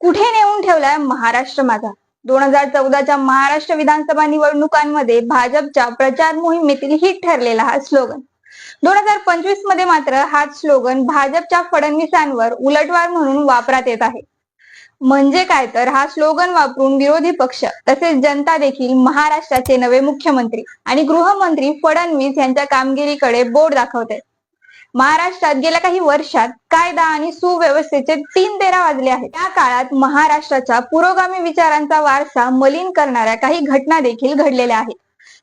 कुठे नेऊन ठेवलाय महाराष्ट्र माझा? दोन हजार चौदाच्या महाराष्ट्र विधानसभा निवडणुकांमध्ये भाजपच्या प्रचार मोहिमेतील हिट ठरलेला हा स्लोगन. दोन हजार पंचवीसमध्ये मात्र हाच स्लोगन भाजपच्या फडणवीसांवर उलटवार म्हणून वापरात येत आहे. म्हणजे काय तर हा स्लोगन वापरून विरोधी पक्ष तसेच जनता देखील महाराष्ट्राचे नवे मुख्यमंत्री आणि गृहमंत्री फडणवीस यांच्या कामगिरीकडे बोर्ड दाखवते महाराष्ट्रात गेल्या काही वर्षात कायदा आणि सुव्यवस्थेचे तीन तेरा वाजले आहेत. त्या काळात महाराष्ट्राच्या पुरोगामी विचारांचा वारसा मलिन करणाऱ्या काही घटना देखील घडलेल्या आहेत.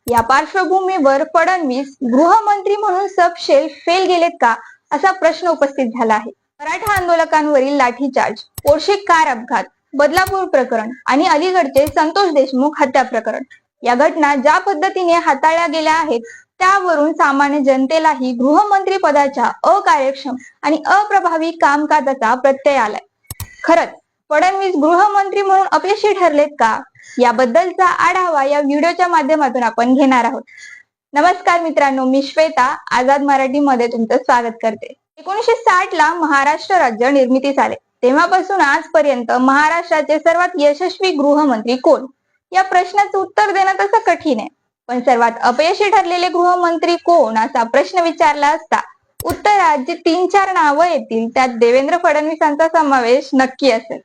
या पार्श्वभूमीवर फडणवीस गृहमंत्री म्हणून सबशेल फेल गेलेत का असा प्रश्न उपस्थित झाला आहे. मराठा आंदोलकांवरील लाठीचार्ज पोर्शे कार अपघात बदलापूर प्रकरण आणि अलीकडचे संतोष देशमुख हत्या प्रकरण या घटना ज्या पद्धतीने हाताळल्या गेल्या आहेत त्यावरून सामान्य जनतेलाही गृहमंत्री पदाच्या अकार्यक्षम आणि अप्रभावी कामकाजाचा प्रत्यय आलाय. खरंच फडणवीस गृहमंत्री म्हणून अपयशी ठरलेत का? याबद्दलचा आढावा या व्हिडिओच्या माध्यमातून आपण घेणार आहोत. नमस्कार मित्रांनो मी श्वेता आझाद मराठी मध्ये तुमचं स्वागत करते. एकोणीशे साठ ला महाराष्ट्र राज्य निर्मितीस आले तेव्हापासून आजपर्यंत महाराष्ट्राचे सर्वात यशस्वी गृहमंत्री कोण? या प्रश्नाचं उत्तर देणं तसं कठीण आहे. पण सर्वात अपयशी ठरलेले गृहमंत्री कोण असा प्रश्न विचारला असता उत्तरात जी तीन चार नावं येतील त्यात देवेंद्र फडणवीसांचा समावेश नक्की असेल.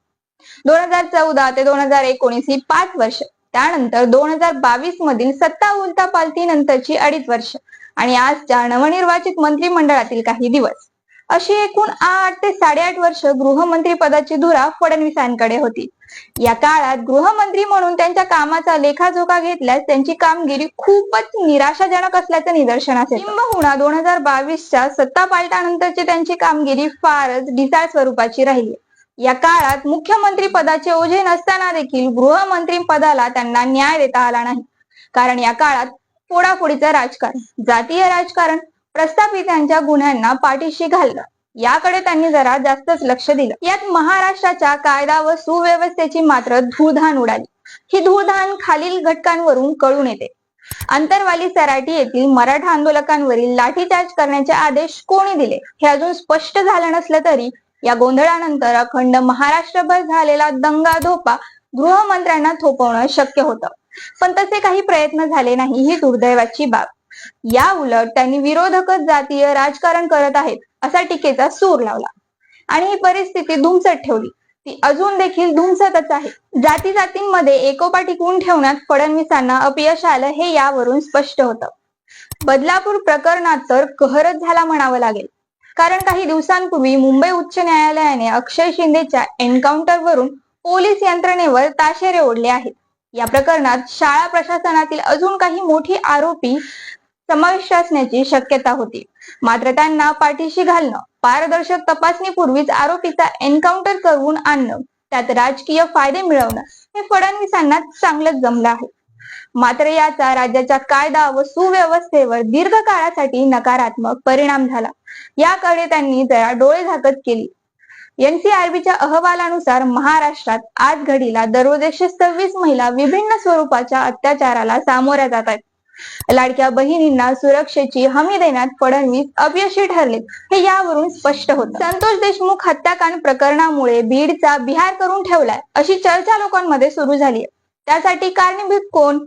दोन हजार चौदा ते दोन हजार एकोणीस ही पाच वर्ष त्यानंतर दोन हजार बावीस मधील सत्ता उलता पालती नंतरची अडीच वर्ष आणि आजच्या नवनिर्वाचित मंत्रिमंडळातील काही दिवस. अशी एकूण आठ ते साडेआठ वर्ष गृहमंत्री पदाची धुरा फडणवीसांकडे होती. या काळात गृहमंत्री म्हणून त्यांच्या कामाचा लेखाजोखा घेतल्यास त्यांची कामगिरी खूपच निराशाजनक असल्याचं निदर्शनास येतं. किंबहुना दोन हजार बावीसच्या सत्ता पालटानंतरची त्यांची कामगिरी फारच ढिसाळ स्वरूपाची राहिली. या काळात मुख्यमंत्री पदाचे ओझे नसताना देखील गृहमंत्री पदाला त्यांना न्याय देता आला नाही. कारण या काळात फोडाफोडीचं राजकारण जातीय राजकारण प्रस्थापितांच्या गुन्ह्यांना पाठीशी घालणं याकडे त्यांनी जरा जास्तच लक्ष दिलं. यात महाराष्ट्राच्या कायदा व सुव्यवस्थेची मात्र धूळधाण उडाली. ही धूळधाण खालील घटकांवरून कळून येते. अंतरवाली सराटी येथील मराठा आंदोलकांवरील लाठीचार्ज करण्याचे आदेश कोणी दिले हे अजून स्पष्ट झालं नसलं तरी या गोंधळानंतर अखंड महाराष्ट्रभर झालेला दंगा धोपा गृहमंत्र्यांना थोपवणं शक्य होतं. पण तसे काही प्रयत्न झाले नाही ही दुर्दैवाची बाब. या उलट त्यांनी विरोधकच जातीय राजकारण करत आहेत असा टीकेचा सूर लावला. आणि ही परिस्थिती धुमसत ठेवली. ती अजून देखील धुमसतच आहे. जाती जातींमध्ये एकोपा टिकवून ठेवण्यात फडणवीसांना अपयश आलं हे यावरून स्पष्ट होतं. बदलापूर प्रकरणात तर कहरच झाला म्हणावं लागेल. कारण काही दिवसांपूर्वी मुंबई उच्च न्यायालयाने अक्षय शिंदेच्या एन्काउंटरवरून पोलीस यंत्रणेवर ताशेरे ओढले आहेत. या प्रकरणात शाळा प्रशासनातील अजून काही मोठी आरोपी समाविष्ट असण्याची शक्यता होती. मात्र त्यांना पाठीशी घालणं पारदर्शक तपासणीपूर्वीच आरोपीचा एन्काउंटर करून आणणं त्यात राजकीय फायदे मिळवणं हे फडणवीसांना चांगलंच जमलं आहे. मात्र याचा राज्याच्या कायदा व सुव्यवस्थेवर दीर्घ काळासाठी नकारात्मक परिणाम झाला. याकडे त्यांनी जरा डोळे झाकत केली. एनसीआरबीच्या अहवालानुसार महाराष्ट्रात आज घडीला दररोज एकशे सव्वीस महिला विभिन्न स्वरूपाच्या अत्याचाराला सामोऱ्या जात आहेत. लाडक्या बहिणींना सुरक्षेची हमी देण्यात फडणवीस अपयशी ठरले. हे यावरून स्पष्ट होत. संतोष देशमुख हत्याकांड प्रकरणामुळे बीडचा बिहार करून ठेवलाय अशी चर्चा लोकांमध्ये सुरू झाली त्यासाठी कारणीभूत कोण?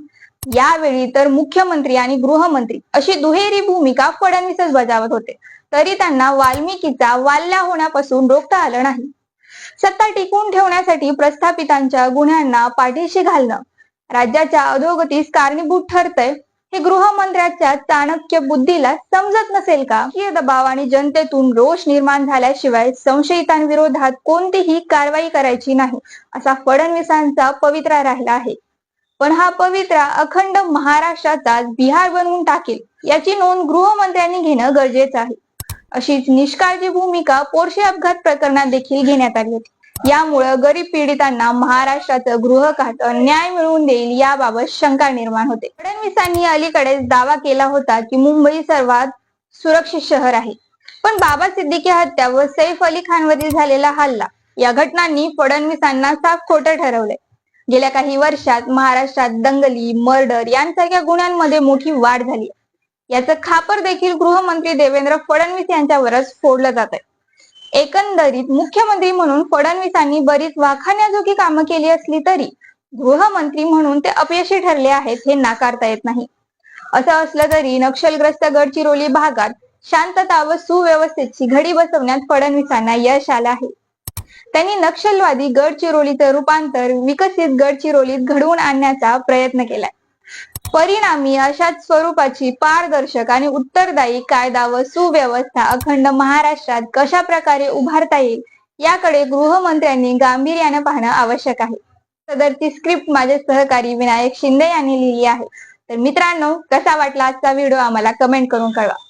यावेळी तर मुख्यमंत्री आणि गृहमंत्री अशी दुहेरी भूमिका फडणवीसच बजावत होते. तरी त्यांना वाल्मिकीचा वाल्ल्या होण्यापासून रोखता आलं नाही. सत्ता टिकवून ठेवण्यासाठी प्रस्थापितांच्या गुन्ह्यांना पाठीशी घालणं राज्याच्या अधोगतीस कारणीभूत ठरतंय. हे गृहमंत्र्याच्या चाणक्य बुद्धीला समजत नसेल का? दबाव आणि जनतेतून रोष निर्माण झाल्याशिवाय संशयितांविरोधात कोणतीही कारवाई करायची नाही असा फडणवीसांचा पवित्रा राहिला आहे. पण हा पवित्रा अखंड महाराष्ट्राचा बिहार बनवून टाकेल याची नोंद गृहमंत्र्यांनी घेणं गरजेचं आहे. अशीच निष्काळजी भूमिका पोर्शे अपघात प्रकरणात देखील घेण्यात आली होती. यामुळं गरीब पीडितांना महाराष्ट्राचं गृहखातं न्याय मिळवून देईल याबाबत शंका निर्माण होते. फडणवीसांनी अलीकडेच दावा केला होता की मुंबई सर्वात सुरक्षित शहर आहे. पण बाबा सिद्दीकी हत्या व सैफ अली खानवरील झालेला हल्ला या घटनांनी फडणवीसांना साफ खोटं ठरवलंय. गेल्या काही वर्षात महाराष्ट्रात दंगली मर्डर यांसारख्या गुन्ह्यांमध्ये मोठी वाढ झाली याचं खापर देखील गृहमंत्री देवेंद्र फडणवीस यांच्यावरच फोडलं जात आहे एकंदरीत मुख्यमंत्री म्हणून फडणवीसांनी बरीच वाखाण्याजोगी कामं केली असली तरी गृहमंत्री म्हणून ते अपयशी ठरले आहेत हे नाकारता येत नाही. असं असलं तरी नक्षलग्रस्त गडचिरोली भागात शांतता व सुव्यवस्थेची घडी बसवण्यात फडणवीसांना यश आलं आहे. त्यांनी नक्षलवादी गडचिरोलीचं रूपांतर विकसित गडचिरोलीत घडवून आणण्याचा प्रयत्न केलाय. परिणामी अशाच स्वरूपाची पारदर्शक आणि उत्तरदायी कायदा व सुव्यवस्था अखंड महाराष्ट्रात कशा प्रकारे उभारता येईल याकडे गृहमंत्र्यांनी गांभीर्याने पाहणं आवश्यक आहे. सदरची स्क्रिप्ट माझे सहकारी विनायक शिंदे यांनी लिहिली आहे. तर मित्रांनो कसा वाटला आजचा व्हिडिओ आम्हाला कमेंट करून कळवा.